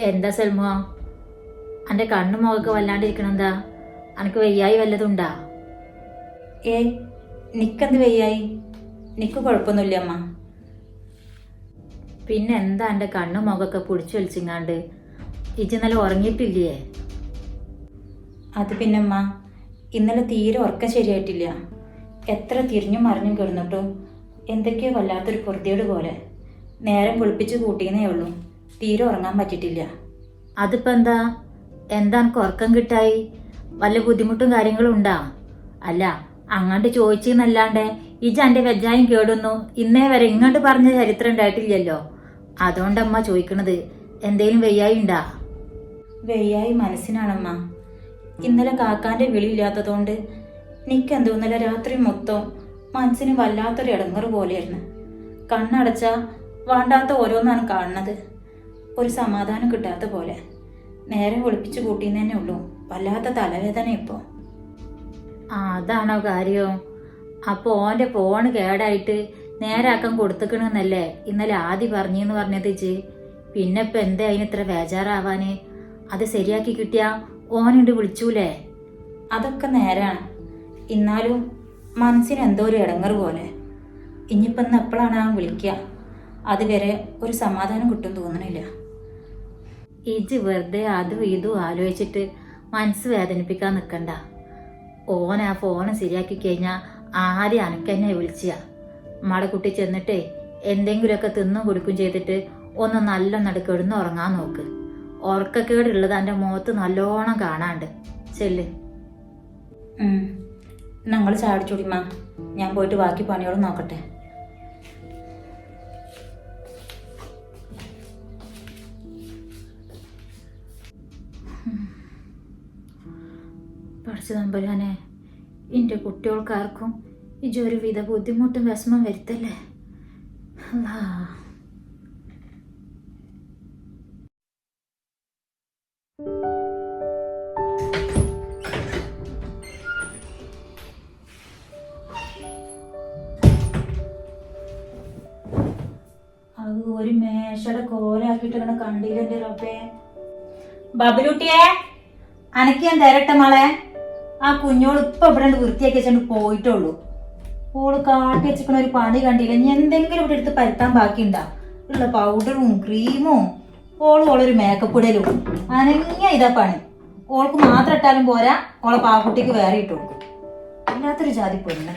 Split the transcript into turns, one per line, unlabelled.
എന്താ സെൽമോ? അന്റെ കണ്ണു മുഖമൊക്കെ വല്ലാണ്ടിരിക്കണെന്താ? അനക്ക് വയ്യായി വല്ലതുണ്ടാ?
ഏ നിക്കെന്ത് വയ്യായി? നിക്ക് കുഴപ്പമൊന്നുമില്ല അമ്മ.
പിന്നെ എന്താ എന്റെ കണ്ണു മുഖമൊക്കെ പൊടിച്ചു വലിച്ചിങ്ങാണ്ട്? ഇജ്ജ് ഇന്നലെ ഉറങ്ങിയിട്ടില്ലേ?
അത് പിന്നമ്മ ഇന്നലെ തീരെ ഉറക്കം ശരിയായിട്ടില്ല. എത്ര തിരിഞ്ഞും മറിഞ്ഞും കിടന്നിട്ടോ എന്തൊക്കെയോ വല്ലാത്തൊരു പൊറുതിയോട് പോലെ. നേരം കുളിപ്പിച്ച് കൂട്ടിയെന്നേ ഉള്ളൂ. തീരെ ഉറങ്ങാൻ പറ്റിയിട്ടില്ല.
അതിപ്പോ എന്താ? എന്താ ഉറക്കം കിട്ടായി? വല്ല ബുദ്ധിമുട്ടും കാര്യങ്ങളും ഉണ്ടാ? അല്ല അങ്ങോട്ട് ചോദിച്ചെന്നല്ലാണ്ട് ഇജ എന്റെ വെജായും കേടുന്നു ഇന്നേ വരെ ഇങ്ങോട്ട് പറഞ്ഞ ചരിത്രം ഉണ്ടായിട്ടില്ലല്ലോ. അതുകൊണ്ടമ്മ ചോദിക്കണത് എന്തേലും വെയ്യായി ഉണ്ടാ?
വെയ്യായി മനസ്സിനാണമ്മ. ഇന്നലെ കാക്കാന്റെ വിളിയില്ലാത്തതുകൊണ്ട് നിക്കെന്തോ ഇന്നലെ രാത്രി മൊത്തം മനസ്സിന് വല്ലാത്തൊരു ഇടങ്ങറ് പോലെയായിരുന്നു. കണ്ണടച്ച വേണ്ടാത്ത ഓരോന്നാണ് കാണുന്നത്. ഒരു സമാധാനം കിട്ടാത്ത പോലെ. നേരെ ഒളിപ്പിച്ചു കൂട്ടിയെന്ന് തന്നെ ഉള്ളൂ. വല്ലാത്ത തലവേദന ഇപ്പോ.
ആ അതാണോ കാര്യം? അപ്പൊ ഓന്റെ ഫോണ് കേടായിട്ട് നേരാക്കം കൊടുത്തുക്കണെന്നല്ലേ ഇന്നലെ ആദ്യം പറഞ്ഞെന്ന് പറഞ്ഞത് ജി പിന്നെ ഇപ്പൊ എന്താ അതിന് ഇത്ര ബേജാറാവാന്? അത് ശരിയാക്കി കിട്ടിയാ ഓനുണ്ട് വിളിച്ചൂലേ?
അതൊക്കെ നേരാണ്. ഇന്നാലും മനസ്സിന് എന്തോ ഒരു ഇടങ്ങറ് പോലെ. ഇനിയിപ്പം ഇന്ന് എപ്പോഴാണ് ആ വിളിക്കുക അതുവരെ ഒരു സമാധാനം കിട്ടും തോന്നണില്ല.
ഇജ്ജ് വെറുതെ അതും ഇതും ആലോചിച്ചിട്ട് മനസ്സ് വേദനിപ്പിക്കാൻ നിൽക്കണ്ട ഓൻ ആ ഫോണ് ശരിയാക്കി കഴിഞ്ഞാൽ ആദ്യം അനക്കെന്നെ വിളിച്ചാ. മട കുട്ടി ചെന്നിട്ടേ എന്തെങ്കിലുമൊക്കെ തിന്നും കൊടുക്കും ചെയ്തിട്ട് ഒന്ന് നല്ല നടുക്കെടുന്ന് ഉറങ്ങാൻ നോക്ക്. ഉറക്കക്കേടുള്ളത് എന്റെ മുഖത്ത് നല്ലോണം കാണാണ്ട്. ചെല്ല്.
ഞങ്ങൾ ചാടിച്ചുടിമാ ഞാൻ പോയിട്ട് ബാക്കി പണിയോട് നോക്കട്ടെ.
പഠിച്ചു എന്റെ കുട്ടികൾക്കാർക്കും ഇജൊരു വിധ ബുദ്ധിമുട്ടും വിഷമം വരുത്തല്ലേ?
ഒരു മേശയുടെ കോലാക്കിയിട്ട് ഇങ്ങനെ കണ്ടില്ലെന്റെ റബ്ബേ? ബബലുട്ടിയെ അനക്ക് ഞാൻ തരട്ടെ മോളെ? ആ കുഞ്ഞോൾ ഇപ്പൊ ഇവിടെ വൃത്തിയാക്കി വെച്ചോണ്ട് പോയിട്ടുള്ളൂ ഓൾ കാട്ടി വെച്ചിക്കണ ഒരു പണി കണ്ടില്ല? ഇനി എന്തെങ്കിലും ഇവിടെ എടുത്ത് പരത്താൻ ബാക്കിയുണ്ടാ? ഉള്ള പൗഡറും ക്രീമും ഓൾ ഓളൊരു മേക്കപ്പ് ഇടലും. അനങ്ങിയ ഇതാ പണി. ഓൾക്ക് മാത്രം ഇട്ടാലും പോരാ ഓളെ പാവക്കുട്ടിക്ക് വേറെ ഇട്ടു കൊടുക്കും. അല്ലാത്തൊരു ജാതി പെണ്ണ്